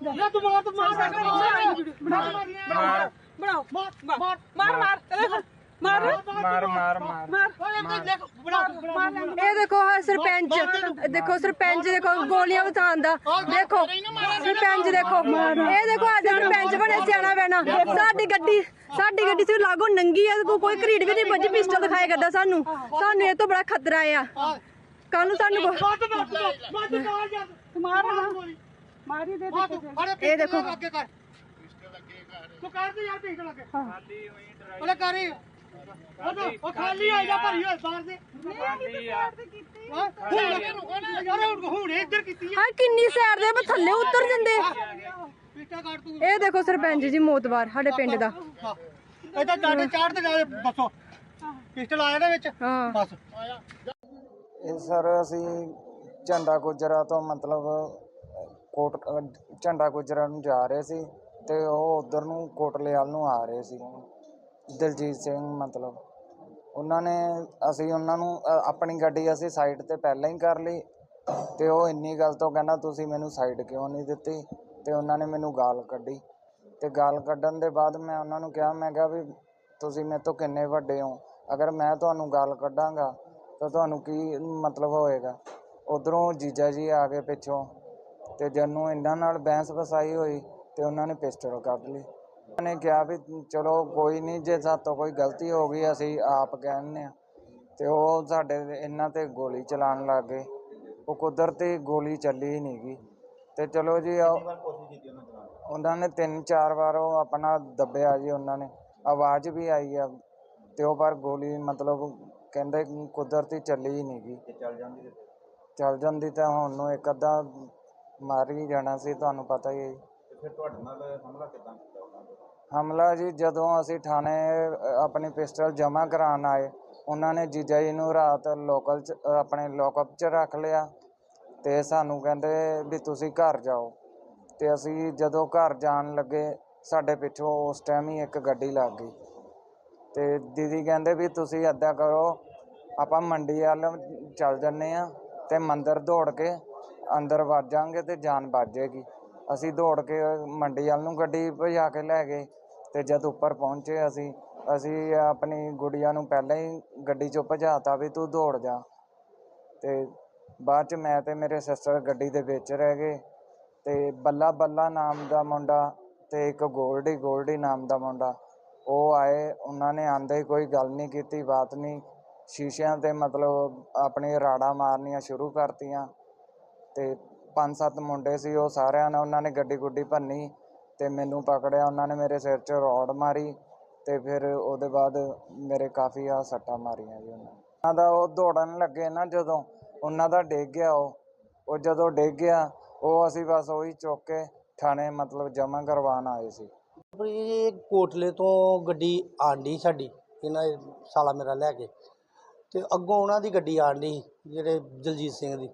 ਲੈ ਤੂੰ ਮਾਰ ਤੂੰ ਮਾਰ ਮਾਰ। ਬਣਾਓ। ਮਾਰ ਮਾਰ। ਮਾਰ ਮਾਰ। ਮਾਰ। ਮਾਰ ਮਾਰ ਮਾਰ ਇਹ ਦੇਖੋ ਆਹ ਸਰਪੰਚ। ਦੇਖੋ ਸਰਪੰਚ ਦੇਖੋ ਗੋਲੀਆਂ ਵਸਾਉਂਦਾ ਦੇਖੋ ਸਰਪੰਚ ਦੇਖੋ। ਇਹ ਦੇਖੋ ਅੱਜ ਸਰਪੰਚ ਬਣੇ ਸਿਆਣਾ ਬੈਣਾ ਸਾਡੀ ਗੱਡੀ ਸਾਡੀ ਗੱਡੀ ਲਾਗੋ ਨੰਗੀ ਆ ਕੋਈ ਕੋਈ ਘਰੀੜ ਵੀ ਨਹੀਂ ਵੱਜੀ ਪਿਸਟਲ ਦਿਖਾਇਆ ਕਰਦਾ ਸਾਨੂੰ। ਸਾਨੂੰ ਇਹ ਤੋਂ ਬੜਾ ਖਤਰਾ ਆ। ਕੱਲ ਨੂੰ ਸਾਨੂੰ ਮਾਰ ਮਾਰ ਮਾਰ ਮਾਰ। ਮਾਰ ਦੇ ਇਹ ਦੇਖੋ। ਅੱਗੇ ਕਰ। ਤੂੰ ਕਰ ਦੇ ਯਾਰ ਪਿਸਟਲ ਅੱਗੇ। ਉਹਲੇ ਕਰੀ ਉਹ ਉਹ ਖਾਲੀ ਆ ਜਾ ਭਰੀ ਹੋਏ ਬਾਹਰ ਦੇ। ਹਾਂ ਹੁਣ ਯਾਰ ਹੁਣ। ਹੁਣ ਇੱਧਰ ਕੀਤੀ ਹੈ ਹਾਂ ਕਿੰਨੀ ਸਾਈਡ ਦੇ ਆਪਾਂ ਥੱਲੇ ਉਤਰ ਜਾਂਦੇ। ਪਿਸਟਲ ਕੱਢ ਤੂੰ। ਇਹ ਦੇਖੋ ਸਰਪੰਚ ਜੀ ਮੋਤਬਾਰ ਸਾਡੇ ਪਿੰਡ ਦਾ। ਹਾਂ। ਇਹਦਾ ਚਾਟੇ ਚਾੜ ਤੇ ਜਾ ਦੱਸੋ ਪਿਸਟਲ ਆਇਆ ਨਾ ਵਿੱਚ? ਹਾਂ। ਬਸ। ਇਹ ਸਰ ਅਸੀਂ ਝੰਡਾ ਗੁਜਰਾ ਤੋਂ ਮਤਲਬ ਕੋਟ ਝੰਡਾ ਗੁਜਰਾ ਨੂੰ ਜਾ ਰਹੇ ਸੀ ਤੇ ਉਹ ਉਧਰ ਨੂੰ ਕੋਟਲੇ ਵੱਲ ਨੂੰ ਆ ਰਹੇ ਸੀ। ਦਿਲਜੀਤ ਸਿੰਘ ਮਤਲਬ। ਉਹਨਾਂ ਨੇ ਅਸੀਂ ਉਹਨਾਂ ਨੂੰ ਅ, ਆਪਣੀ ਗੱਡੀ ਅਸੀਂ ਸਾਈਡ ਤੇ ਪਹਿਲਾਂ ਹੀ ਕਰ ਲਈ ਤੇ ਉਹ ਇੰਨੀ ਗੱਲ ਤੋਂ ਕਹਿੰਦਾ ਤੁਸੀਂ ਮੈਨੂੰ ਸਾਈਡ ਕਿਉਂ ਨਹੀਂ ਦਿੱਤੀ? ਤੇ ਉਹਨਾਂ ਨੇ ਮੈਨੂੰ ਗਾਲ ਕੱਢੀ। ਤੇ ਗਾਲ ਕੱਢਣ ਦੇ ਬਾਅਦ ਮੈਂ ਉਹਨਾਂ ਨੂੰ ਕਿਹਾ ਮੈਂ ਕਿਹਾ ਵੀ ਤੁਸੀਂ ਮੇਰੇ ਤੋਂ ਕਿੰਨੇ ਵੱਡੇ ਹੋ? ਅਗਰ ਮੈਂ ਤੁਹਾਨੂੰ ਗਾਲ ਕੱਢਾਂਗਾ ਤਾਂ ਤੁਹਾਨੂੰ ਕੀ ਮਤਲਬ ਹੋਏਗਾ? ਉਧਰੋਂ ਜੀਜਾ ਜੀ ਆ ਗਏ ਪਿੱਛੋਂ। ਤੇ ਜਦੋਂ ਇਹਨਾਂ ਨਾਲ ਬਹਿਸ ਵਸਾਈ ਹੋਈ ਤੇ ਉਹਨਾਂ ਨੇ ਪਿਸਟਲ ਕੱਢ ਲਈ ਉਹਨਾਂ ਨੇ ਕਿਹਾ ਵੀ ਚਲੋ ਕੋਈ ਨਹੀਂ ਜੇ ਸਾਤੋਂ ਕੋਈ ਗਲਤੀ ਹੋ ਗਈ ਅਸੀਂ ਆਪ ਕਹਿੰਦੇ ਆ ਤੇ ਉਹ ਸਾਡੇ ਤੇ- ਇਹਨਾਂ ਤੇ ਗੋਲੀ ਚਲਾਉਣ ਲੱਗ ਗਏ। ਉਹ ਕੁਦਰਤੀ ਗੋਲੀ ਚੱਲੀ ਹੀ ਨਹੀਂ ਗਈ। ਤੇ ਚਲੋ ਜੀ ਉਹ- ਉਹਨਾਂ ਨੇ ਤਿੰਨ ਚਾਰ ਵਾਰ ਉਹ ਆਪਣਾ ਦੱਬਿਆ ਜੀ ਉਹਨਾਂ ਨੇ। ਆਵਾਜ਼ ਵੀ ਆਈ ਆ ਤੇ ਉਹ ਪਰ ਗੋਲੀ ਮਤਲਬ ਕਹਿੰਦੇ ਕੁਦਰਤੀ ਚੱਲੀ ਹੀ ਨਹੀਂ ਗਈ। ਚੱਲ ਜਾਂਦੀ ਤਾਂ ਹੁਣ ਨੂੰ ਇੱਕ ਅੱਧਾ ਮਾਰ ਹੀ ਜਾਣਾ ਸੀ ਤੁਹਾਨੂੰ ਪਤਾ ਹੀ ਹੈ ਜੀ। ਹਮਲਾ ਜੀ ਜਦੋਂ ਅਸੀਂ ਥਾਣੇ ਅ, ਆਪਣੀ ਪਿਸਟਲ ਜਮ੍ਹਾਂ ਕਰਾਉਣ ਆਏ ਉਹਨਾਂ ਨੇ ਜੀਜਾ ਜੀ ਨੂੰ ਰਾਤ ਲੋਕਲ ਚ ਅ, ਆਪਣੇ ਲੋਕਅਪ 'ਚ ਰੱਖ ਲਿਆ ਤੇ ਸਾਨੂੰ ਕਹਿੰਦੇ ਵੀ ਤੁਸੀਂ ਘਰ ਜਾਓ। ਤੇ ਅਸੀਂ ਜਦੋਂ ਘਰ ਜਾਣ ਲੱਗੇ ਸਾਡੇ ਪਿੱਛੋਂ ਉਸ ਟਾਈਮ ਹੀ ਇੱਕ ਗੱਡੀ ਲੱਗ ਗਈ। ਤੇ ਦੀਦੀ ਕਹਿੰਦੇ ਵੀ ਤੁਸੀਂ ਏਦਾਂ ਕਰੋ ਆਪਾਂ ਮੰਡੀ ਵੱਲ ਚੱਲ ਜੰਨੇ ਆ ਤੇ ਮੰਦਰ ਦੌੜ ਕੇ ਅੰਦਰ ਵੱਜ ਜਾਾਂਗੇ ਤੇ ਜਾਨ ਬਚ ਜਾਏਗੀ। ਅਸੀਂ ਦੌੜ ਕੇ ਮੰਡੀ ਵੱਲ ਨੂੰ ਗੱਡੀ ਭਜਾ ਕੇ ਲੈ ਗਏ ਤੇ ਜਦ ਉੱਪਰ ਪਹੁੰਚੇ ਅਸੀਂ ਅਸੀਂ ਆਪਣੀ ਗੁੜੀਆ ਨੂੰ ਪਹਿਲਾਂ ਹੀ ਗੱਡੀ 'ਚੋਂ ਭਜਾਤਾ ਵੀ ਤੂੰ ਦੌੜ ਜਾ। ਤੇ ਬਾਅਦ ਚ ਮੈਂ ਤੇ ਮੇਰੇ ਸਿਸਟਰ ਗੱਡੀ ਦੇ ਵਿੱਚ ਰਹਿ ਗਏ ਤੇ ਬੱਲਾ ਬੱਲਾ ਨਾਮ ਦਾ ਮੁੰਡਾ ਤੇ ਇੱਕ ਗੋਲਡੀ ਗੋਲਡੀ ਨਾਮ ਦਾ ਮੁੰਡਾ, ਉਹ ਆਏ, ਉਹਨਾਂ ਨੇ ਆਂਦੇ ਹੀ ਕੋਈ ਗੱਲ ਨਹੀਂ ਕੀਤੀ, ਬਾਤ ਨਹੀਂ। ਸ਼ੀਸ਼ਿਆਂ ਤੇ ਮਤਲਬ ਆਪਣੀ ਰਾੜਾ ਮਾਰਨੀਆਂ ਸ਼ੁਰੂ ਕਰਤੀਆਂ। ਤੇ ਪੰਜ ਸੱਤ ਮੁੰਡੇ ਸੀ, ਉਹ ਸਾਰਿਆਂ ਨੇ ਉਹਨਾਂ ਨੇ ਗੱਡੀ ਗੁੱਡੀ ਭੰਨੀ ਤੇ ਮੈਨੂੰ ਪਕੜਿਆ, ਉਹਨਾਂ ਨੇ ਮੇਰੇ ਸਿਰ 'ਚ ਰੋਡ ਮਾਰੀ ਤੇ ਫਿਰ ਉਹਦੇ ਬਾਅਦ ਮੇਰੇ ਕਾਫੀ ਆ ਸੱਟਾਂ ਮਾਰੀਆਂ ਜੀ ਉਹਨਾਂ ਨੇ। ਉਹਨਾਂ ਦਾ ਉਹ ਦੌੜਨ ਲੱਗੇ ਨਾ ਜਦੋਂ, ਉਹਨਾਂ ਦਾ ਡਿੱਗ ਗਿਆ ਉਹ। ਉਹ ਜਦੋਂ ਡਿੱਗ ਗਿਆ, ਉਹ ਅਸੀਂ ਬਸ ਉਹੀ ਚੁੱਕ ਕੇ ਥਾਣੇ ਮਤਲਬ ਜਮ੍ਹਾਂ ਕਰਵਾਉਣ ਆਏ ਸੀ। ਇਹ ਕੋਟਲੇ ਤੋਂ ਗੱਡੀ ਆਂਡੀ ਸਾਡੀ, ਇਹਨਾਂ ਦੇ ਸਾਲਾ ਮੇਰਾ ਲੈ ਕੇ ਤੇ ਅੱਗੋਂ ਉਹਨਾਂ ਦੀ ਗੱਡੀ ਆਂਡੀ ਜਿਹੜੇ ਦਲਜੀਤ ਸਿੰਘ ਦੀ।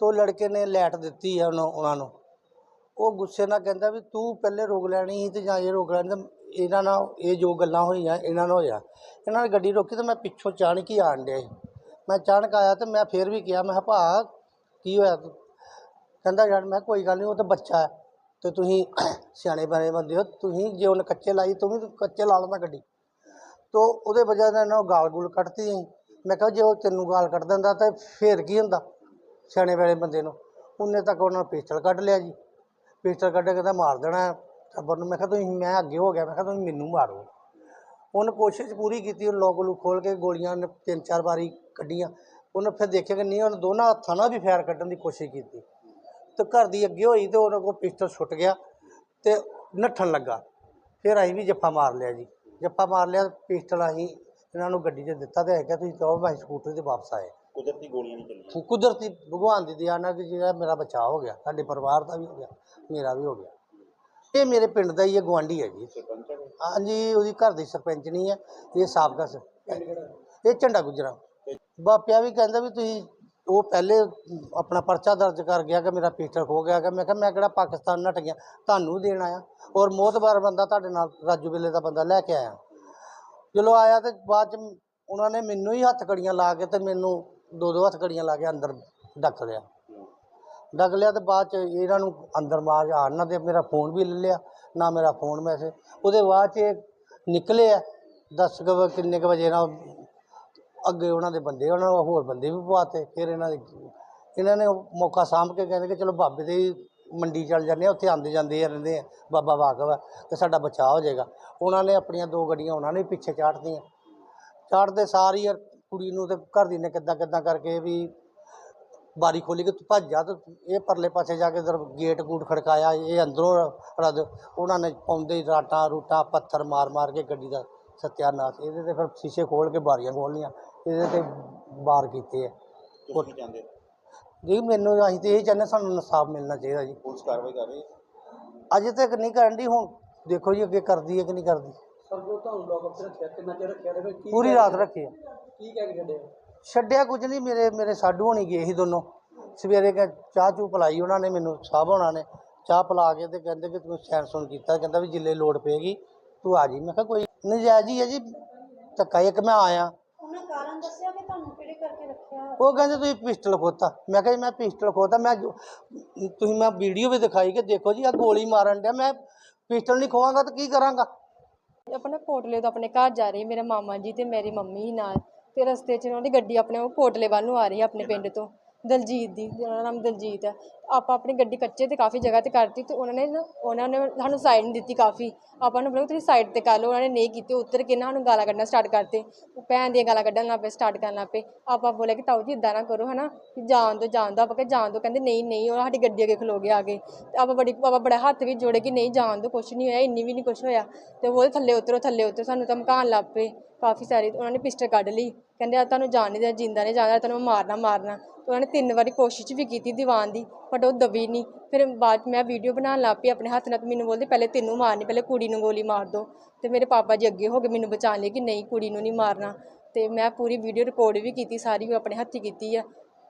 ਤੋ ਲੜਕੇ ਨੇ ਲੈਟ ਦਿੱਤੀ ਹੈ ਉਹਨੂੰ, ਉਹਨਾਂ ਨੂੰ। ਉਹ ਗੁੱਸੇ ਨਾਲ ਕਹਿੰਦਾ ਵੀ ਤੂੰ ਪਹਿਲੇ ਰੋਕ ਲੈਣੀ ਸੀ ਤੇ ਜਾਂ ਇਹ ਰੋਕ ਲੈਣੀ ਤੇ ਇਹਨਾਂ ਨਾਲ ਇਹ ਜੋ ਗੱਲਾਂ ਹੋਈਆਂ, ਇਹਨਾਂ ਨਾਲ ਹੋਇਆ। ਇਹਨਾਂ ਨੇ ਗੱਡੀ ਰੋਕੀ ਤੇ ਮੈਂ ਪਿੱਛੋਂ ਅਚਾਨਕ ਹੀ ਆਣ ਡਿਆ ਸੀ। ਮੈਂ ਅਚਾਨਕ ਆਇਆ ਤੇ ਮੈਂ ਫੇਰ ਵੀ ਕਿਹਾ, ਮੈਂ ਕਿਹਾ, ਭਾ, ਕੀ ਹੋਇਆ ਤੂੰ? ਕਹਿੰਦਾ, ਯਾਰ, ਮੈਂ ਕਿਹਾ, ਕੋਈ ਗੱਲ ਨਹੀਂ, ਉਹ ਤਾਂ ਬੱਚਾ ਹੈ। ਤੇ ਤੁਸੀਂ ਸਿਆਣੇ ਬਣੇ ਬੰਦੇ ਹੋ, ਤੁਸੀਂ ਜੇ ਉਹਨੇ ਕੱਚੇ ਲਾਈ, ਤੂੰ ਵੀ ਕੱਚੇ ਲਾ ਲੈਂਦਾ ਗੱਡੀ। ਤੋ ਉਹਦੇ ਵਜ੍ਹਾ ਨਾਲ ਇਹਨਾਂ ਨੂੰ ਗਾਲ ਗੂਲ ਕੱਢਤੀ ਅਸੀਂ। ਮੈਂ ਕਿਹਾ, ਜੇ ਉਹ ਤੈਨੂੰ ਗਾਲ ਕੱਢ ਦਿੰਦਾ ਤਾਂ ਫੇਰ ਕੀ ਹੁੰਦਾ? ਸਿਆਣੇ ਵਾਲੇ ਬੰਦੇ ਨੂੰ। ਉਹਨੇ ਤੱਕ ਉਹਨਾਂ ਨੇ ਪਿਸਟਲ ਕੱਢ ਲਿਆ ਜੀ। ਪਿਸਟਲ ਕੱਢ ਕੇ ਕਹਿੰਦਾ ਮਾਰ ਦੇਣਾ। ਟੱਬਰ ਨੂੰ ਮੈਂ ਕਿਹਾ, ਤੁਸੀਂ ਮੈਂ ਅੱਗੇ ਹੋ ਗਿਆ। ਮੈਂ ਕਿਹਾ, ਤੁਸੀਂ ਮੈਨੂੰ ਮਾਰੋ। ਉਹਨੇ ਕੋਸ਼ਿਸ਼ ਪੂਰੀ ਕੀਤੀ। ਉਹ ਲੋਕ ਨੂੰ ਖੋਲ ਕੇ ਗੋਲੀਆਂ ਨੇ ਤਿੰਨ ਚਾਰ ਵਾਰੀ ਕੱਢੀਆਂ। ਉਹਨੇ ਫਿਰ ਦੇਖਿਆ ਕਿ ਨਹੀਂ, ਉਹਨੇ ਦੋਨਾਂ ਹੱਥਾਂ ਨਾਲ ਵੀ ਫਾਇਰ ਕੱਢਣ ਦੀ ਕੋਸ਼ਿਸ਼ ਕੀਤੀ। ਤੇ ਘਰ ਦੀ ਅੱਗੇ ਹੋਈ ਤੇ ਉਹਨਾਂ ਕੋਲ ਪਿਸਟਲ ਛੁੱਟ ਗਿਆ ਤੇ ਨੱਠਣ ਲੱਗਾ। ਫਿਰ ਅਸੀਂ ਵੀ ਜੱਫਾ ਮਾਰ ਲਿਆ ਜੀ। ਜੱਫਾ ਮਾਰ ਲਿਆ ਪਿਸਟਲ ਅਸੀਂ ਇਹਨਾਂ ਨੂੰ ਗੱਡੀ 'ਚ ਦਿੱਤਾ ਤੇ ਹੈਗਾ ਤੁਸੀਂ ਕਹੋ ਮੈਂ ਸਕੂਟਰ ਤੇ ਵਾਪਸ ਆਏ। ਕੁਦਰਤੀ ਗੋਲੀਆਂ ਨਹੀਂ ਚੱਲੀਆਂ। ਕੁਦਰਤੀ ਭਗਵਾਨ ਦੀ ਦਇਆ ਨਾਲ ਕਿ ਜਿਹੜਾ ਮੇਰਾ ਬਚਾਅ ਹੋ ਗਿਆ ਸਾਡੇ ਪਰਿਵਾਰ ਦਾ ਵੀ ਹੋ ਗਿਆ ਮੇਰਾ ਵੀ ਹੋ ਗਿਆ। ਇਹ ਮੇਰੇ ਪਿੰਡ ਦਾ ਹੀ ਹੈ ਗਵਾਂਢੀ ਹੈ ਜੀ। ਸਰਪੰਚ ਹੈਗੇ? ਹਾਂਜੀ ਉਹਦੀ ਘਰ ਦੀ ਸਰਪੰਚ ਨਹੀਂ ਹੈ ਇਹ ਸਾਬਕਾ ਸਰ ਇਹ ਝੰਡਾ ਗੁਜਰਾ। ਬਾਪਿਆ ਵੀ ਕਹਿੰਦਾ ਵੀ ਤੁਸੀਂ ਉਹ ਪਹਿਲੇ ਆਪਣਾ ਪਰਚਾ ਦਰਜ ਕਰ ਗਿਆ ਕਿ ਮੇਰਾ ਪਿਸਟਲ ਖੋ ਗਿਆ ਕਿ ਮੈਂ ਕਿਹਾ ਮੈਂ ਕਿਹੜਾ ਪਾਕਿਸਤਾਨ ਨੱਟ ਗਿਆ ਤੁਹਾਨੂੰ ਦੇਣ ਆਇਆ। ਔਰ ਮੋਤਬਾਰ ਬੰਦਾ ਤੁਹਾਡੇ ਨਾਲ ਰਾਜੂ ਵੇਲੇ ਦਾ ਬੰਦਾ ਲੈ ਕੇ ਆਇਆ। ਚਲੋ ਆਇਆ ਤੇ ਬਾਅਦ ਚ ਉਹਨਾਂ ਨੇ ਮੈਨੂੰ ਹੀ ਹੱਥ ਕੜੀਆਂ ਲਾ ਕੇ ਤੇ ਮੈਨੂੰ ਦੋ ਦੋ ਹੱਥ ਕੜੀਆਂ ਲਾ ਕੇ ਅੰਦਰ ਡੱਕ ਲਿਆ। ਡੱਕ ਲਿਆ ਤੇ ਬਾਅਦ ਚ ਇਹਨਾਂ ਨੂੰ ਅੰਦਰ ਮਾਰ ਆਣ ਨਾ ਤੇ ਮੇਰਾ ਫੋਨ ਵੀ ਲੈ ਲਿਆ, ਨਾ ਮੇਰਾ ਫੋਨ ਮੈਸੇਜ ਉਹਦੇ ਬਾਅਦ ਚ ਇਹ ਨਿਕਲੇ ਆ 10 ਕੁ ਵ- ਕਿੰਨੇ ਕੁ ਵਜੇ ਨਾਲ ਅੱਗੇ ਉਹਨਾਂ ਦੇ ਬੰਦੇ, ਉਹਨਾਂ ਨੂੰ ਹੋਰ ਬੰਦੇ ਵੀ ਪਵਾਤੇ ਫਿਰ ਇਹਨਾਂ ਦੇ, ਇਹਨਾਂ ਨੇ ਮੌਕਾ ਸਾਂਭ ਕੇ ਕਹਿੰਦੇ ਕਿ ਚਲੋ ਬਾਬੇ ਦੇ ਮੰਡੀ ਚੱਲ ਜਾਂਦੇ ਆ, ਉੱਥੇ ਆਉਂਦੇ ਜਾਂਦੇ ਆ, ਰਹਿੰਦੇ ਆ, ਬਾਬਾ ਵਾਕਵ ਆ, ਤੇ ਸਾਡਾ ਬਚਾਅ ਹੋ ਜਾਏਗਾ। ਉਹਨਾਂ ਨੇ ਆਪਣੀਆਂ ਦੋ ਗੱਡੀਆਂ ਉਹਨਾਂ ਨੇ ਵੀ ਪਿੱਛੇ ਚਾੜਤੀਆਂ ਚਾੜਦੇ ਸਾਰੀ ਯਾਰ ਕੁੜੀ ਨੂੰ ਤੇ ਘਰ ਦੀ ਨੇ ਕਿੱਦਾਂ ਕਿੱਦਾਂ ਕਰਕੇ ਵੀ ਬਾਰੀ ਖੋਲੀ ਕਿ ਤੂੰ ਭੱਜ ਜਾ, ਤੇ ਇਹ ਪਰਲੇ ਪਾਸੇ ਜਾ ਕੇ ਇਧਰ ਗੇਟ ਗੂਟ ਖੜਕਾਇਆ, ਇਹ ਅੰਦਰੋਂ ਰੱਦ ਉਹਨਾਂ ਨੇ ਪਾਉਂਦੇ ਹੀ ਰਾਟਾਂ, ਰੂਟਾਂ, ਪੱਥਰ ਮਾਰ ਮਾਰ ਕੇ ਗੱਡੀ ਦਾ ਸਤਿਆਨਾਸ਼, ਇਹਦੇ ਤੇ ਫਿਰ ਸ਼ੀਸ਼ੇ ਖੋਲ ਕੇ ਬਾਰੀਆਂ ਖੋਲ੍ਹਣੀਆਂ, ਇਹਦੇ ਤੇ ਬਾਰ ਕੀਤੇ ਆ। ਤੁਸੀਂ ਚਾਹੁੰਦੇ ਜੀ ਮੈਨੂੰ ਅਸੀਂ ਤੇ ਇਹ ਚਾਹੁੰਦੇ ਸਾਨੂੰ ਇਨਸਾਫ ਮਿਲਣਾ ਚਾਹੀਦਾ ਜੀ। ਪੁਲਿਸ ਕਾਰਵਾਈ ਕਰ ਰਹੀ ਹੈ। ਅਜੇ ਤੱਕ ਨਹੀਂ ਕਰਨ ਦੀ ਹੁਣ ਦੇਖੋ ਜੀ ਅੱਗੇ ਕਰਦੀ ਹੈ ਕਿ ਨਹੀਂ ਕਰਦੀ। ਸਰ ਜੋ ਤੁਹਾਨੂੰ ਲੋਕ ਅਫਸਰ ਰੱਖਿਆ ਕਿੰਨਾ ਚਿਰ ਰੱਖਿਆ ਤੇ ਫਿਰ ਕੀ ਪੂਰੀ ਰਾਤ ਰੱਖੀ ਆ ਕੀ ਕਹਿ ਕੇ ਛੱਡਿਆ ਛੱਡਿਆ ਕੁਝ ਨਹੀਂ ਮੇਰੇ ਮੇਰੇ ਸਾਡੂ ਹੋਣੀ ਗਏ ਸੀ ਦੋਨੋਂ। ਸਵੇਰੇ ਕਿ ਚਾਹ ਚੂ ਪਿਲਾਈ ਉਹਨਾਂ ਨੇ ਮੈਨੂੰ ਸਾਹਿਬ ਹੋਣਾ ਨੇ। ਚਾਹ ਪਿਲਾ ਕੇ ਤੇ ਕਹਿੰਦੇ ਕਿ ਤੂੰ ਸੈਨ ਸੁਣ ਕੀਤਾ ਕਹਿੰਦਾ ਵੀ ਜਿੱਲੇ ਲੋੜ ਪਏਗੀ ਤੂੰ ਆ ਜੀ। ਮੈਂ ਕਿਹਾ ਕੋਈ ਨਜਾਇਜ਼ ਹੀ ਹੈ ਜੀ ਧੱਕਾ ਇੱਕ ਮੈਂ ਆਇਆ। ਉਹਨਾਂ ਕਾਰਨ ਦੱਸਿਆ ਕਿ ਤੁਹਾਨੂੰ ਕਿਹੜੇ ਕਰਕੇ ਰੱਖਿਆ ਉਹ ਕਹਿੰਦੇ ਤੁਸੀਂ ਪਿਸਟਲ ਖੋਤਾ। ਮੈਂ ਕਿਹਾ ਜੀ, ਮੈਂ ਪਿਸਟਲ ਖੋਤਾ। ਮੈਂ ਤੁਸੀਂ ਮੈਂ ਵੀਡੀਓ ਵੀ ਦਿਖਾਈ ਕਿ ਦੇਖੋ ਜੀ ਆ ਗੋਲੀ ਮਾਰਨ ਡਿਆ। ਮੈਂ ਪਿਸਟਲ ਨਹੀਂ ਖੋਵਾਂਗਾ ਤਾਂ ਕੀ ਕਰਾਂਗਾ? ਆਪਣਾ ਕੋਟਲੇ ਤੋਂ ਆਪਣੇ ਘਰ ਜਾ ਰਹੀ ਮੇਰੇ ਮਾਮਾ ਜੀ ਤੇ ਮੇਰੀ ਮੰਮੀ ਸੀ ਨਾਲ। ਤੇ ਰਸਤੇ 'ਚ ਉਹਨਾਂ ਦੀ ਗੱਡੀ ਆਪਣੇ ਉਹ ਕੋਟਲੇ ਵੱਲ ਨੂੰ ਆ ਰਹੀ ਆਪਣੇ ਪਿੰਡ ਤੋਂ। ਦਲਜੀਤ ਦੀ ਜਿਹਨਾਂ ਨਾਮ ਦਲਜੀਤ ਹੈ। ਆਪਾਂ ਆਪਣੀ ਗੱਡੀ ਕੱਚੇ ਤੇ ਕਾਫੀ ਜਗ੍ਹਾ ਤੇ ਕਰਤੀ ਤੇ ਉਹਨਾਂ ਨੇ ਨਾ, ਉਹਨਾਂ ਨੇ ਸਾਨੂੰ ਸਾਈਡ ਨਹੀਂ ਦਿੱਤੀ ਕਾਫੀ। ਆਪਾਂ ਨੂੰ ਬੋਲਿਆ, ਤੁਸੀਂ ਸਾਈਡ ਤੇ ਕਰ ਲਓ। ਉਹਨਾਂ ਨੇ ਨਹੀਂ ਕੀਤੀ ਉੱਤਰ ਕੇ ਨਾ ਸਾਨੂੰ ਗਾਲਾਂ ਕੱਢਣਾ ਸਟਾਰਟ ਕਰਤੇ। ਉਹ ਭੈਣ ਦੀਆਂ ਗਾਲਾਂ ਕੱਢਣ ਲੱਗ ਪਏ ਸਟਾਰਟ ਕਰਨ ਲੱਗ ਪਏ। ਆਪਾਂ ਬੋਲਿਆ ਕਿ ਤਾਊ ਜੀ ਇਦਾਂ ਨਾ ਕਰੋ, ਹਨਾ? ਕਿ ਜਾਣ ਦੋ ਜਾਣ ਦੋ। ਆਪਾਂ ਕਿ ਜਾਣ ਦੋ। ਕਹਿੰਦੇ, ਨਹੀਂ ਨਹੀਂ। ਉਹ ਸਾਡੀ ਗੱਡੀ ਅੱਗੇ ਖਲੋ ਗਏ ਆ ਕੇ। ਤੇ ਆਪਾਂ ਬੜੀ, ਆਪਾਂ ਬੜਾ ਹੱਥ ਵੀ ਜੋੜੇ ਕਿ ਨਹੀਂ, ਜਾਣ ਦੋ, ਕੁਛ ਨਹੀਂ ਹੋਇਆ, ਇੰਨੀ ਵੀ ਨਹੀਂ ਕੁਛ ਹੋਇਆ। ਤੇ ਉਹ ਥੱਲੇ ਉਤਰੋ ਥੱਲੇ ਉਤਰੋ। ਸਾਨੂੰ ਧਮਕਾਉਣ ਲੱਗ ਪਏ ਕਾਫੀ ਸਾਰੇ। ਉਹਨਾਂ ਨੇ ਪਿਸਟਲ ਕੱਢ ਲਈ। ਕਹਿੰਦੇ ਆ ਤੁਹਾਨੂੰ ਜਾਣ ਨਹੀਂ ਦੇ ਜਿੰਦਾ ਨਹੀਂ ਜਾਣਾ ਤੁਹਾਨੂੰ ਮਾਰਨਾ ਮਾਰਨਾ। ਤੇ ਉਹਨਾਂ ਨੇ ਤਿੰਨ ਵਾਰੀ ਕੋਸ਼ਿਸ਼ ਵੀ ਕੀਤੀ ਦੀਵਾਨ ਦੀ। ਬਟ ਉਹ ਦਬੀ ਨਹੀਂ ਫਿਰ ਬਾਅਦ 'ਚ ਮੈਂ ਵੀਡੀਓ ਬਣਾਉਣ ਲੱਗ ਪਈ, ਆਪਣੇ ਹੱਥ ਨਾਲ ਮੈਨੂੰ ਬੋਲਦੀ, ਪਹਿਲੇ ਤੈਨੂੰ ਮਾਰਨੀ, ਪਹਿਲੇ ਕੁੜੀ ਨੂੰ ਗੋਲੀ ਮਾਰ ਦੋ। ਤੇ ਮੇਰੇ ਪਾਪਾ ਜੀ ਅੱਗੇ ਹੋ ਕੇ ਮੈਨੂੰ ਬਚਾਉਣ ਲਈ ਕਿ ਨਹੀਂ, ਕੁੜੀ ਨੂੰ ਨਹੀਂ ਮਾਰਨਾ। ਤੇ ਮੈਂ ਪੂਰੀ ਵੀਡੀਓ ਰਿਕਾਰਡ ਵੀ ਕੀਤੀ, ਸਾਰੀ ਉਹ ਆਪਣੇ ਹੱਥੀਂ ਕੀਤੀ ਆ।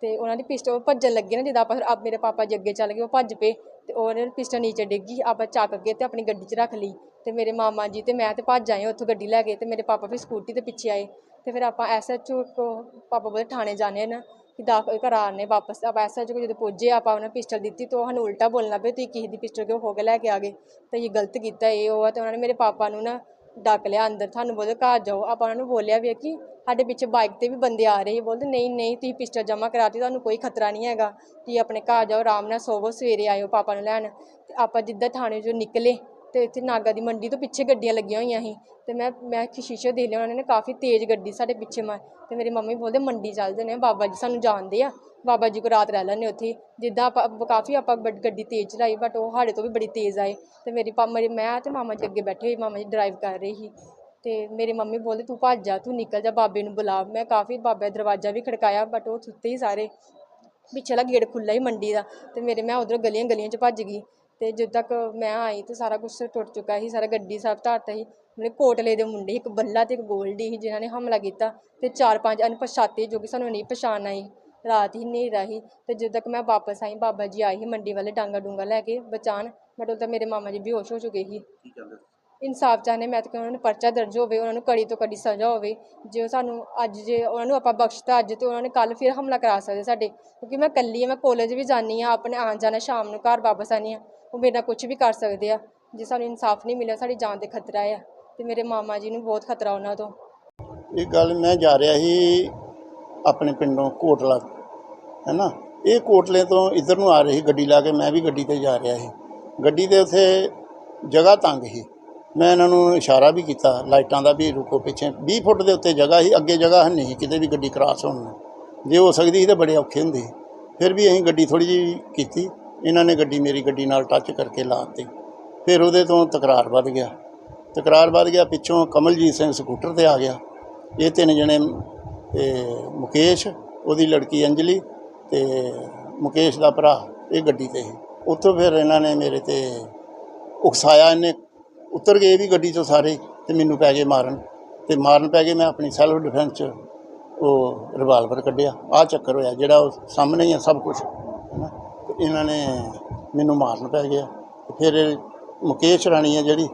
ਤੇ ਉਹਨਾਂ ਦੀ ਪਿਸਟਲ ਉਹ ਭੱਜਣ ਲੱਗੇ ਨਾ, ਜਦੋਂ ਆਪਾਂ ਆਪ ਮੇਰੇ ਪਾਪਾ ਜੀ ਅੱਗੇ ਚੱਲ ਗਏ, ਉਹ ਭੱਜ ਪਏ। ਤੇ ਉਹਨਾਂ ਉਹਨੇ ਪਿਸਟਲ ਨੀਚੇ ਡਿੱਗੀ ਆਪਾਂ ਚੱਕ ਕੇ ਤੇ ਆਪਣੀ ਗੱਡੀ 'ਚ ਰੱਖ ਲਈ। ਤੇ ਮੇਰੇ ਮਾਮਾ ਜੀ ਤੇ ਮੈਂ ਤੇ ਭੱਜ ਆਏ ਉੱਥੋਂ ਗੱਡੀ ਲੈ ਕੇ ਤੇ ਮੇਰੇ ਪਾਪਾ ਫਿਰ ਸਕੂਟੀ ਤੇ ਪਿੱਛੇ ਆਏ। ਤੇ ਫਿਰ ਆਪਾਂ ਐਸਐਚਓ ਕੋ ਪਾਪਾ ਬੋਲੇ ਥਾਣੇ ਜਾਣੇ ਨਾ। ਕਿ ਦਾਖਲ ਕਰਾਣੇ ਵਾਪਸ ਆਪਾਂ ਐਸਐਚਓ ਕੋ ਜਦੋਂ ਪੁੱਜੇ, ਆਪਾਂ ਉਹਨਾਂ ਪਿਸਟਲ ਦਿੱਤੀ ਤੇ ਉਹ ਸਾਨੂੰ ਉਲਟਾ ਬੋਲਣਾ ਪਿਆ, ਤੁਸੀਂ ਕਿਸੇ ਦੀ ਪਿਸਟਲ ਕਿਉਂ ਹੋ ਕੇ ਲੈ ਕੇ ਆ ਗਏ? ਤੇ ਇਹ ਗਲਤ ਕੀਤਾ ਇਹ, ਉਹ ਆ ਤੇ ਉਹਨਾਂ ਨੇ ਮੇਰੇ ਪਾਪਾ ਨੂੰ ਨਾ ਡੱਕ ਲਿਆ ਅੰਦਰ, ਤੁਹਾਨੂੰ ਬੋਲੇ ਘਰ ਜਾਓ। ਆਪਾਂ ਉਹਨਾਂ ਨੂੰ ਬੋਲਿਆ ਵੀ ਆ ਕਿ ਸਾਡੇ ਪਿੱਛੇ ਬਾਈਕ ਤੇ ਵੀ ਬੰਦੇ ਆ ਰਹੇ ਸੀ। ਬੋਲਦੇ, ਨਹੀਂ ਨਹੀਂ, ਤੁਸੀਂ ਪਿਸਟਲ ਜਮ੍ਹਾਂ ਕਰਾਤੀ, ਤੁਹਾਨੂੰ ਕੋਈ ਖਤਰਾ ਨਹੀਂ ਹੈਗਾ। ਤੁਸੀਂ ਆਪਣੇ ਘਰ ਜਾਓ, ਆਰਾਮ ਨਾਲ ਸੋਵੋ, ਸਵੇਰੇ ਆਇਓ ਪਾਪਾ ਨੂੰ ਲੈਣ। ਤੇ ਆਪਾਂ ਜਿੱਦਾਂ ਥਾਣੇ 'ਚੋਂ ਨਿਕਲੇ ਤੇ ਇੱਥੇ ਨਾਗਾ ਦੀ ਮੰਡੀ ਤੋਂ ਪਿੱਛੇ ਗੱਡੀਆਂ ਲੱਗੀਆਂ ਹੋਈਆਂ ਸੀ। ਤੇ ਮੈਂ ਮੈਂ ਕਿ ਸ਼ੀਸ਼ੇ ਦੇਖ ਲਿਆ, ਉਹਨਾਂ ਨੇ ਕਾਫੀ ਤੇਜ਼ ਗੱਡੀ ਸਾਡੇ ਪਿੱਛੇ ਮਾਰ, ਤੇ ਮੇਰੀ ਮੰਮੀ ਬੋਲਦੇ ਮੰਡੀ ਚੱਲਦੇ ਨੇ ਬਾਬਾ ਜੀ ਸਾਨੂੰ ਜਾਣਦੇ ਆ, ਬਾਬਾ ਜੀ ਕੋ ਰਾਤ ਰਹਿ ਲੈਂਦੇ ਉੱਥੇ। ਜਿੱਦਾਂ ਆਪਾਂ ਕਾਫੀ ਆਪਾਂ ਗੱਡੀ ਤੇਜ਼ ਚਲਾਈ ਬਟ ਉਹ ਸਾਡੇ ਤੋਂ ਵੀ ਬੜੀ ਤੇਜ਼ ਆਏ। ਤੇ ਮੇਰੀ ਮੇਰੀ ਮੈਂ ਤੇ ਮਾਮਾ ਜੀ ਅੱਗੇ ਬੈਠੇ ਹੋਏ ਮਾਮਾ ਜੀ ਡਰਾਈਵ ਕਰ ਰਹੇ ਸੀ। ਤੇ ਮੇਰੀ ਮੰਮੀ ਬੋਲਦੇ ਤੂੰ ਭੱਜ ਜਾ, ਤੂੰ ਨਿਕਲ ਜਾ ਬਾਬੇ ਨੂੰ ਬੁਲਾ। ਮੈਂ ਕਾਫੀ ਬਾਬੇ ਦਾ ਦਰਵਾਜ਼ਾ ਵੀ ਖੜਕਾਇਆ ਬਟ ਉਹ ਸੁੱਤੇ ਹੀ ਸਾਰੇ। ਪਿੱਛੇ ਵਾਲਾ ਗੇਟ ਖੁੱਲ੍ਹਾ ਹੀ ਮੰਡੀ ਦਾ, ਤੇ ਮੇਰੇ, ਮੈਂ ਉਧਰ ਗਲੀਆਂ ਗਲੀਆਂ 'ਚ ਭੱਜ ਗਈ। ਤੇ ਜਦੋਂ ਤੱਕ ਮੈਂ ਆਈ ਤੇ ਸਾਰਾ ਕੁਝ ਟੁੱਟ ਚੁੱਕਾ ਸੀ ਸਾਰਾ ਗੱਡੀ ਸਭ ਧਾਰਤਾ ਸੀ। ਮੇਰੇ ਕੋਟਲੇ ਦੇ ਮੁੰਡੇ ਇੱਕ ਬੱਲਾ ਤੇ ਇੱਕ ਗੋਲਡੀ ਸੀ ਜਿਨ੍ਹਾਂ ਨੇ ਹਮਲਾ ਕੀਤਾ ਤੇ ਚਾਰ ਪੰਜ ਅਣਪਛਾਤੇ ਜੋ ਕਿ ਸਾਨੂੰ ਨਹੀਂ ਪਛਾਣ ਆਈ ਰਾਤ ਹੀ ਹਨੇਰਾ ਸੀ ਤੇ ਜਦੋਂ ਤੱਕ ਮੈਂ ਵਾਪਸ ਆਈ ਬਾਬਾ ਜੀ ਆਏ ਸੀ ਮੰਡੀ ਵਾਲੇ ਡਾਂਗਾ ਡੂੰਗਾ ਲੈ ਕੇ ਬਚਾਉਣ ਬਟ ਉਦੋਂ ਮੇਰੇ ਮਾਮਾ ਜੀ ਬੇਹੋਸ਼ ਹੋ ਚੁੱਕੇ ਸੀ। ਇਨਸਾਫ ਚਾਹੁੰਦੇ ਮੈਂ ਤਾਂ ਕਿ ਉਹਨਾਂ ਨੂੰ ਪਰਚਾ ਦਰਜ ਹੋਵੇ ਉਹਨਾਂ ਨੂੰ ਕੜੀ ਤੋਂ ਕੜੀ ਸਜ਼ਾ ਹੋਵੇ ਜੇ ਸਾਨੂੰ ਅੱਜ ਜੇ ਉਹਨਾਂ ਨੂੰ ਆਪਾਂ ਬਖਸ਼ਤਾ ਅੱਜ ਤੇ ਉਹਨਾਂ ਨੇ ਕੱਲ ਫਿਰ ਹਮਲਾ ਕਰਾ ਸਕਦੇ ਸਾਡੇ ਕਿਉਂਕਿ ਮੈਂ ਇਕੱਲੀ ਹਾਂ ਮੈਂ ਕਾਲਜ ਵੀ ਜਾਂਦੀ ਹਾਂ ਆਪਣੇ ਆਉਣ ਜਾਣਾ ਸ਼ਾਮ ਨੂੰ ਘਰ ਵਾਪਸ ਆਉਂਦੀ ਹਾਂ। ਉਹ ਮੇਰੇ ਨਾਲ ਕੁਝ ਵੀ ਕਰ ਸਕਦੇ ਆ। ਜੇ ਸਾਨੂੰ ਇਨਸਾਫ ਨਹੀਂ ਮਿਲਿਆ, ਸਾਡੀ ਜਾਨ ਦੇ ਖਤਰਾ ਆ ਤੇ ਮੇਰੇ ਮਾਮਾ ਜੀ ਨੂੰ ਬਹੁਤ ਖਤਰਾ ਉਹਨਾਂ ਤੋਂ। ਇਹ ਗੱਲ ਮੈਂ ਜਾ ਰਿਹਾ ਸੀ ਆਪਣੇ ਪਿੰਡੋਂ ਕੋਟਲਾ ਹੈ ਨਾ ਇਹ ਕੋਟਲੇ ਤੋਂ ਇੱਧਰ ਨੂੰ ਆ ਰਹੀ ਗੱਡੀ ਲਾ ਕੇ, ਮੈਂ ਵੀ ਗੱਡੀ ਤੇ ਜਾ ਰਿਹਾ ਸੀ। ਗੱਡੀ ਦੇ ਉੱਥੇ ਜਗ੍ਹਾ ਤੰਗ ਸੀ। ਮੈਂ ਇਹਨਾਂ ਨੂੰ ਇਸ਼ਾਰਾ ਵੀ ਕੀਤਾ, ਲਾਈਟਾਂ ਦਾ ਵੀ ਰੁਕੋ ਪਿੱਛੇ। 20 ਫੁੱਟ ਦੇ ਉੱਤੇ ਜਗ੍ਹਾ ਸੀ, ਅੱਗੇ ਜਗ੍ਹਾ ਹੈ ਨਹੀਂ ਕਿਤੇ ਵੀ ਗੱਡੀ ਕ੍ਰਾਸ ਹੋਣ ਨੂੰ। ਜੇ ਹੋ ਸਕਦੀ ਸੀ ਤਾਂ ਬੜੇ ਔਖੇ ਹੁੰਦੇ ਸੀ। ਫਿਰ ਵੀ ਅਸੀਂ ਗੱਡੀ ਥੋੜੀ ਜਿਹੀ ਕੀਤੀ। ਇਹਨਾਂ ਨੇ ਗੱਡੀ ਮੇਰੀ ਗੱਡੀ ਨਾਲ ਟੱਚ ਕਰਕੇ ਲਾਤੀ। ਫਿਰ ਉਹਦੇ ਤੋਂ ਤਕਰਾਰ ਵੱਧ ਗਿਆ। ਤਕਰਾਰ ਵੱਧ ਗਿਆ, ਪਿੱਛੋਂ ਕਮਲਜੀਤ ਸਿੰਘ ਸਕੂਟਰ ਤੇ ਆ ਗਿਆ। ਇਹ ਤਿੰਨ ਜਣੇ, ਤੇ ਮੁਕੇਸ਼, ਉਹਦੀ ਲੜਕੀ ਅੰਜਲੀ ਤੇ ਮੁਕੇਸ਼ ਦਾ ਭਰਾ, ਇਹ ਗੱਡੀ ਤੇ ਸੀ। ਉੱਥੋਂ ਫਿਰ ਇਹਨਾਂ ਨੇ ਮੇਰੇ ਤੇ ਉਕਸਾਇਆ, ਇਹਨੇ ਉਤਰ ਗਏ ਵੀ ਗੱਡੀ ਤੋਂ ਸਾਰੇ ਤੇ ਮੈਨੂੰ ਪੈ ਗਏ ਮਾਰਨ। ਤੇ ਮਾਰਨ ਪੈ ਗਏ, ਮੈਂ ਆਪਣੀ ਸੈਲਫ ਡਿਫੈਂਸ 'ਚ ਉਹ ਰਿਵਾਲਵਰ ਕੱਢਿਆ। ਆ ਚੱਕਰ ਹੋਇਆ, ਜਿਹੜਾ ਉਹ ਸਾਹਮਣੇ ਹੀ ਆ ਸਭ ਕੁਝ ਇਹਨਾਂ ਨੇ ਮੈਨੂੰ ਮਾਰਨ ਪੈ ਗਿਆ। ਫਿਰ ਇਹ ਮੁਕੇਸ਼ ਰਾਣੀ ਹੈ ਜਿਹੜੀ,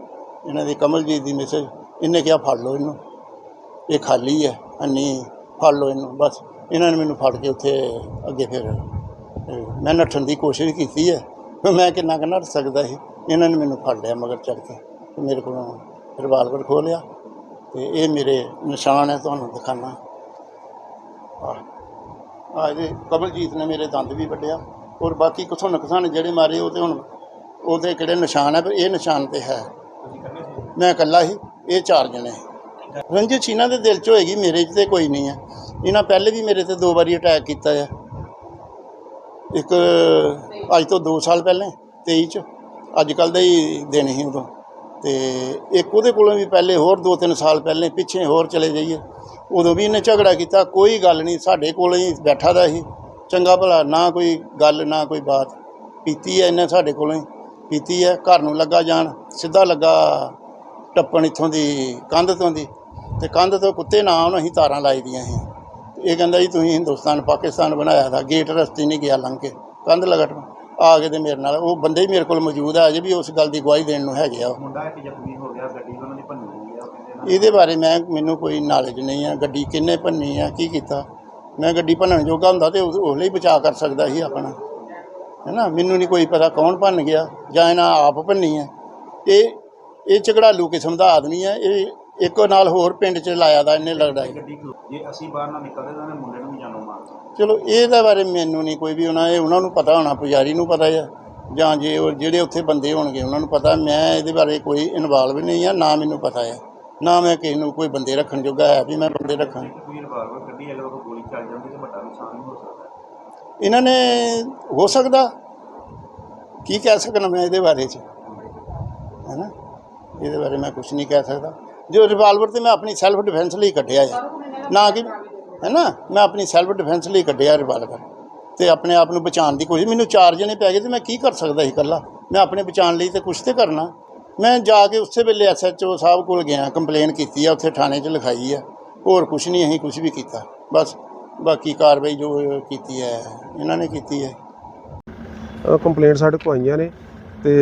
ਇਹਨਾਂ ਦੀ ਕਮਲਜੀਤ ਦੀ ਮਿਸੇਜ, ਇਹਨੇ ਕਿਹਾ, ਫੜ ਲਓ ਇਹਨੂੰ। ਇਹ ਖਾਲੀ ਹੈ ਅੰਨੀ ਫੜ ਲਓ ਇਹਨੂੰ। ਬਸ, ਇਹਨਾਂ ਨੇ ਮੈਨੂੰ ਫੜ ਕੇ ਉੱਥੇ ਅੱਗੇ ਫਿਰ ਮੈਂ ਨੱਠਣ ਦੀ ਕੋਸ਼ਿਸ਼ ਕੀਤੀ ਹੈ। ਮੈਂ ਕਿੰਨਾ ਕੁ ਨੱਠ ਸਕਦਾ ਸੀ, ਇਹਨਾਂ ਨੇ ਮੈਨੂੰ ਫੜ ਲਿਆ ਮਗਰ ਚੜ ਕੇ। ਤੇ ਮੇਰੇ ਕੋਲੋਂ ਰਿਵਾਲਵਰ ਖੋਹ ਲਿਆ। ਤੇ ਇਹ ਮੇਰੇ ਨਿਸ਼ਾਨ ਹੈ, ਤੁਹਾਨੂੰ ਦਿਖਾਣਾ ਆ ਆ ਇਹਦੇ ਕਮਲਜੀਤ ਨੇ ਮੇਰੇ ਦੰਦ ਵੀ ਵੱਢਿਆ। ਔਰ ਬਾਕੀ ਕੁਛ ਨੁਕਸਾਨ ਜਿਹੜੇ ਮਾਰੇ ਉਹ ਤੇ ਹੁਣ ਉਹਦੇ ਕਿਹੜੇ ਨਿਸ਼ਾਨ ਹੈ ਪਰ ਇਹ ਨਿਸ਼ਾਨ ਤੇ ਹੈ। ਮੈਂ ਇਕੱਲਾ ਹੀ, ਇਹ ਚਾਰ ਜਣੇ। ਰੰਜਿਸ਼ ਇਹਨਾਂ ਦੇ ਦਿਲ 'ਚ ਹੋਏਗੀ ਮੇਰੇ 'ਚ ਤੇ, ਕੋਈ ਨਹੀਂ ਹੈ ਇਹਨਾਂ ਪਹਿਲੇ ਵੀ ਮੇਰੇ ਤੇ ਦੋ ਵਾਰੀ ਅਟੈਕ ਕੀਤਾ ਹੈ ਇੱਕ ਅੱਜ ਤੋਂ 2 ਸਾਲ ਪਹਿਲੇ 23 ਚ। ਅੱਜ ਕੱਲ ਦਾ ਹੀ ਦਿਨ ਹੀ ਉਦੋਂ। ਤੇ ਇੱਕ ਉਹਦੇ ਕੋਲੋਂ ਵੀ ਪਹਿਲੇ ਹੋਰ 2-3 ਸਾਲ ਪਹਿਲੇ, ਪਿੱਛੇ ਹੋਰ ਚਲੇ ਜਾਈਏ। ਉਦੋਂ ਵੀ ਇਹਨੇ ਝਗੜਾ ਕੀਤਾ, ਕੋਈ ਗੱਲ ਨਹੀਂ, ਸਾਡੇ ਕੋਲ ਹੀ ਬੈਠਾ ਦਾ ਸੀ ਚੰਗਾ ਭਲਾ ਨਾ ਕੋਈ ਗੱਲ ਨਾ ਕੋਈ ਬਾਤ। ਪੀਤੀ ਹੈ ਇਹਨੇ ਸਾਡੇ ਕੋਲੋਂ ਹੀ ਪੀਤੀ ਹੈ ਘਰ ਨੂੰ ਲੱਗਾ ਜਾਣ ਸਿੱਧਾ ਲੱਗਾ ਟੱਪਣ ਇੱਥੋਂ ਦੀ ਕੰਧ ਤੋਂ ਦੀ। ਤੇ ਕੰਧ ਤੋਂ ਕੁੱਤੇ ਨਾ ਆਉਣ ਅਸੀਂ ਤਾਰਾਂ ਲਾਈ ਦੀਆਂ ਸੀ। ਇਹ ਕਹਿੰਦਾ ਜੀ ਤੁਸੀਂ ਹਿੰਦੁਸਤਾਨ ਪਾਕਿਸਤਾਨ ਬਣਾਇਆ ਦਾ ਗੇਟ ਰਸਤੇ ਨਹੀਂ ਗਿਆ ਲੰਘ ਕੇ ਕੰਧ ਲਗਟ ਆ ਕੇ ਤੇ ਮੇਰੇ ਨਾਲ। ਉਹ ਬੰਦੇ ਹੀ ਮੇਰੇ ਕੋਲ ਮੌਜੂਦ ਆ ਅਜੇ ਵੀ ਉਸ ਗੱਲ ਦੀ ਗਵਾਹੀ ਦੇਣ ਨੂੰ ਹੈਗੇ ਆ ਉਹ। ਮੁੰਡਾ ਇੱਕ ਜ਼ਖਮੀ ਹੋ ਗਿਆ ਗੱਡੀ ਉਹਨਾਂ ਦੀ ਭੰਨੀ ਹੋਈ ਆ ਇਹਦੇ ਬਾਰੇ ਮੈਂ ਮੈਨੂੰ ਕੋਈ ਨੌਲੇਜ ਨਹੀਂ ਆ ਗੱਡੀ ਕਿੰਨੇ ਭੰਨੀ ਆ ਕੀ ਕੀਤਾ? ਮੈਂ ਗੱਡੀ ਭੰਨਣ ਜੋਗਾ ਹੁੰਦਾ ਤੇ ਉਹ ਲਈ ਬਚਾ ਕਰ ਸਕਦਾ ਸੀ ਆਪਣਾ। ਹੈਨਾ? ਮੈਨੂੰ ਨਹੀਂ ਕੋਈ ਪਤਾ ਕੌਣ ਭੰਨ ਗਿਆ ਜਾਂ ਇਹਨਾਂ ਆਪ ਭੰਨੀ ਆ ਇਹ ਇਹ ਝਗੜਾਲੂ ਕਿਸਮ ਦਾ ਆਦਮੀ ਆ ਇਹ ਇੱਕ ਨਾਲ ਹੋਰ ਪਿੰਡ 'ਚ ਲਾਇਆ ਦਾ ਇਹਨੇ ਲੜਾਈ। ਖਲੋ- ਜੇ ਅਸੀਂ ਬਾਹਰ ਨਾ ਨਿਕਲਦੇ ਤਾਂ ਮੁੰਡੇ ਨੂੰ ਵੀ ਜਾਨੋਂ ਮਾਰ। ਚਲੋ ਇਹਦੇ ਬਾਰੇ ਮੈਨੂੰ ਨਹੀਂ ਕੋਈ ਵੀ ਉਹਨਾਂ ਇਹ ਉਹਨਾਂ ਨੂੰ ਪਤਾ ਹੋਣਾ ਪੁਜਾਰੀ ਨੂੰ ਪਤਾ ਆ। ਜਾਂ ਜੇ ਉਹ ਜਿਹੜੇ ਉੱਥੇ ਬੰਦੇ ਹੋਣਗੇ ਉਹਨਾਂ ਨੂੰ ਪਤਾ। ਮੈਂ ਇਹਦੇ ਬਾਰੇ ਕੋਈ ਇਨਵੋਲਵ ਨਹੀਂ ਆ ਨਾ ਮੈਨੂੰ ਪਤਾ ਆ। ਨਾ ਮੈਂ ਕਿਸੇ ਨੂੰ ਕੋਈ ਬੰਦੇ ਰੱਖਣ ਜੋਗਾ ਹੈ ਵੀ ਮੈਂ ਬੰਦੇ ਰੱਖਾਂ। ਹੋ ਇਹਨਾਂ ਨੇ ਹੋ ਸਕਦਾ। ਕੀ ਕਹਿ ਸਕਦਾ ਮੈਂ ਇਹਦੇ ਬਾਰੇ ਚ? ਹੈਨਾ ਇਹਦੇ ਬਾਰੇ ਮੈਂ ਕੁਝ ਨਹੀਂ ਕਹਿ ਸਕਦਾ। ਜੋ ਰਿਵਾਲਵਰ ਤੇ ਮੈਂ ਆਪਣੀ ਸੈਲਫ ਡਿਫੈਂਸ ਲਈ ਕੱਢਿਆ ਹੈ। ਨਾ ਕਿ ਹੈਨਾ ਮੈਂ ਆਪਣੀ ਸੈਲਫ ਡਿਫੈਂਸ ਲਈ ਕੱਢਿਆ ਰਿਵਾਲਵਰ ਤੇ ਆਪਣੇ ਆਪ ਨੂੰ ਬਚਾਉਣ ਦੀ ਕੋਸ਼ਿਸ਼। ਮੈਨੂੰ ਚਾਰ ਜਣੇ ਪੈ ਗਏ ਤੇ ਮੈਂ ਕੀ ਕਰ ਸਕਦਾ ਸੀ ਇਕੱਲਾ? ਮੈਂ ਆਪਣੇ ਬਚਾਉਣ ਲਈ ਤੇ ਕੁਝ ਤੇ ਕਰਨਾ। ਮੈਂ ਜਾ ਕੇ ਉਸੇ ਵੇਲੇ ਐਸਐਚਓ ਸਾਹਿਬ ਕੋਲ ਗਿਆ ਕੰਪਲੇਨ ਕੀਤੀ ਆ, ਉੱਥੇ ਥਾਣੇ 'ਚ ਲਿਖਾਈ ਆ। ਹੋਰ ਕੁਝ ਨਹੀਂ, ਅਸੀਂ ਕੁਝ ਵੀ ਕੀਤਾ। ਬਸ ਬਾਕੀ ਕਾਰਵਾਈ ਜੋ ਕੀਤੀ ਹੈ, ਇਹਨਾਂ ਨੇ ਕੀਤੀ ਹੈ। ਕੰਪਲੇਂਟ ਸਾਡੇ ਕੋਲ ਆਈਆਂ ਨੇ ਤੇ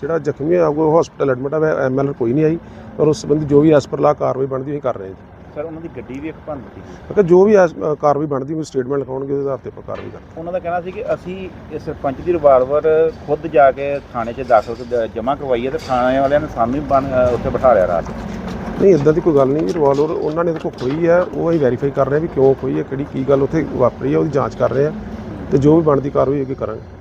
ਜਿਹੜਾ ਜ਼ਖਮੀ ਆ ਉਹ ਹਸਪੀਟਲ ਐਡਮਿਟ ਆ ਐਮਐਲਆਰ ਕੋਈ ਨਹੀਂ ਆਈ। ਪਰ ਉਸ ਸੰਬੰਧੀ ਜੋ ਵੀ ਐਸ ਪਰ ਲਾ ਕਾਰਵਾਈ ਬਣਦੀ, ਅਸੀਂ ਕਰ ਰਹੇ ਹਾਂ ਜੀ। ਸਰ ਉਹਨਾਂ ਦੀ ਗੱਡੀ ਵੀ ਇੱਕ ਭੰਨ ਦਿੱਤੀ ਮੈਂ ਕਿਹਾ ਜੋ ਵੀ ਐਸ- ਅ, ਕਾਰਵਾਈ ਬਣਦੀ ਉਹ ਸਟੇਟਮੈਂਟ ਲਿਖਾਉਣਗੇ ਉਹਦੇ ਆਧਾਰ ਤੇ ਆਪਾਂ ਕਾਰਵਾਈ ਕਰਾਂਗੇ। ਉਹਨਾਂ ਦਾ ਕਹਿਣਾ ਸੀ ਕਿ ਅਸੀਂ ਇਹ ਸਰਪੰਚ ਦੀ ਰਿਵਾਲਵਰ ਖੁਦ ਜਾ ਕੇ ਥਾਣੇ 'ਚ ਦਾਖਲ ਜਮ੍ਹਾਂ ਕਰਵਾਈ ਹੈ ਤੇ ਥਾਣੇ ਵਾਲਿਆਂ ਨੇ ਸਾਨੂੰ ਹੀ ਬਣ ਉੱਥੇ ਬਿਠਾ ਲਿਆ ਰਾਤ। ਨਹੀਂ ਇਦਾਂ ਦੀ ਕੋਈ ਗੱਲ ਨਹੀਂ ਰਿਵਾਲਵਰ ਉਹਨਾਂ ਨੇ ਦੇਖੋ ਖੋਈ ਹੈ ਉਹ ਅਸੀਂ ਵੈਰੀਫਾਈ ਕਰ ਰਹੇ ਹਾਂ ਵੀ ਕਿਉਂ ਖੋਈ ਹੈ ਕਿਹੜੀ ਕੀ ਗੱਲ ਉੱਥੇ ਵਾਪਰੀ ਹੈ ਉਹਦੀ ਜਾਂਚ ਕਰ ਰਹੇ ਹਾਂ ਤੇ ਜੋ ਵੀ ਬਣਦੀ ਕਾਰਵਾਈ ਅੱਗੇ ਕਰਾਂਗੇ।